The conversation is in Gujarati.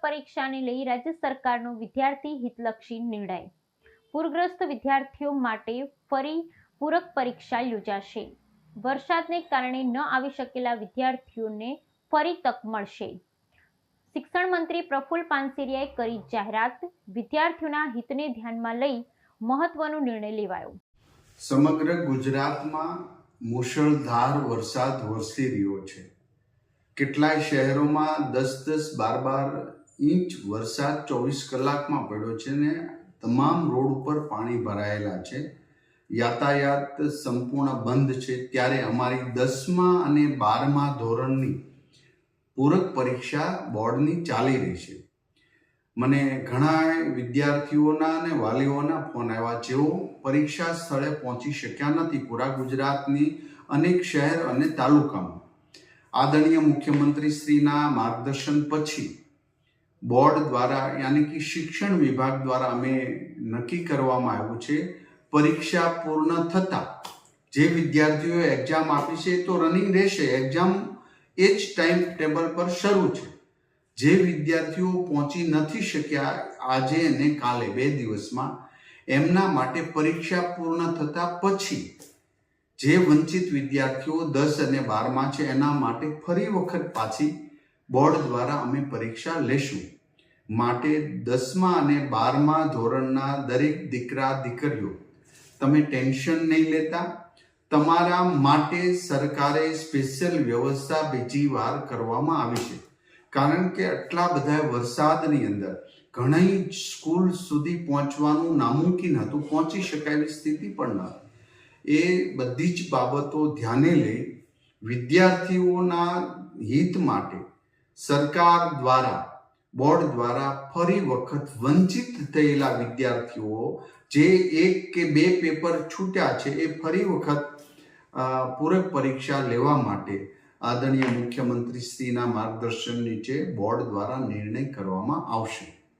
પરીક્ષાને લઈ રાજ્ય સરકારનો વિદ્યાર્થી હિતલક્ષી નિર્ણય. પૂરગ્રસ્ત વિદ્યાર્થીઓ માટે ફરી પૂરક પરીક્ષા યોજાશે. વરસાદને કારણે ન આવી શકેલા વિદ્યાર્થીઓને ફરી તક મળશે. શિક્ષણ મંત્રી પ્રફુલ પાનસેરિયાએ કરી જાહેરાત. વિદ્યાર્થીઓના હિતને ધ્યાનમાં લઈ મહત્વનો નિર્ણય લેવાયો. સમગ્ર ગુજરાતમાં મુશળધાર વરસાદ વરસી રહ્યો છે. કેટલાય શહેરોમાં દસ દસ બાર બાર ઇંચ વરસાદ ચોવીસ કલાકમાં પડ્યો છે ને તમામ રોડ ઉપર પાણી ભરાયેલા છે. યાતાયાત સંપૂર્ણ બંધ છે. ત્યારે અમારી દસમા અને બારમા ધોરણની પૂરક પરીક્ષા બોર્ડની ચાલી રહી છે. મને ઘણા વિદ્યાર્થીઓના અને વાલીઓના ફોન આવ્યા. જેઓ પરીક્ષા સ્થળે પહોંચી શક્યા નથી. પૂરા ગુજરાતની અનેક શહેર અને તાલુકામાં આદરણીય મુખ્યમંત્રી શ્રીના માર્ગદર્શન પછી બોર્ડ દ્વારા, યાની કે શિક્ષણ વિભાગ દ્વારા અમે નક્કી કરવામાં આવ્યું છે, પરીક્ષા પૂર્ણ થતાં જે વિદ્યાર્થીઓએ એક્ઝામ આપી છે તો રનિંગ રહેશે. એક્ઝામ એ જ ટાઈમ ટેબલ પર શરૂ છે. જે વિદ્યાર્થીઓ પહોંચી નથી શક્યા આજે અને કાલે બે દિવસમાં, એમના માટે પરીક્ષા પૂર્ણ થતાં પછી જે વંચિત વિદ્યાર્થીઓ દસ અને બારમાં છે, એના માટે ફરી વખત પાછી બોર્ડ દ્વારા અમે પરીક્ષા લેશું. માટે દસમા અને બારમા ધોરણના દરેક દીકરા, દીકરીઓ, તમે ટેન્શન નહીં લેતા. તમારા માટે સરકારે સ્પેશિયલ વ્યવસ્થા બીજી વાર કરવામાં આવી છે. કારણ કે આટલા બધા વરસાદની અંદર ઘણી સ્કૂલ સુધી પહોંચવાનું નામુમકિન હતું, પહોંચી શકાય એવી સ્થિતિ પણ ન હતી. એ બધી જ બાબતો ધ્યાને લઈ વિદ્યાર્થીઓના હિત માટે સરકાર દ્વારા, બોર્ડ દ્વારા ફરી વખત વંચિત થયેલા વિદ્યાર્થીઓ જે એક કે બે પેપર છૂટ્યા છે એ ફરી વખત પૂરક પરીક્ષા લેવા માટે આદરણીય મુખ્યમંત્રી શ્રીના માર્ગદર્શન નીચે બોર્ડ દ્વારા નિર્ણય કરવામાં આવશે.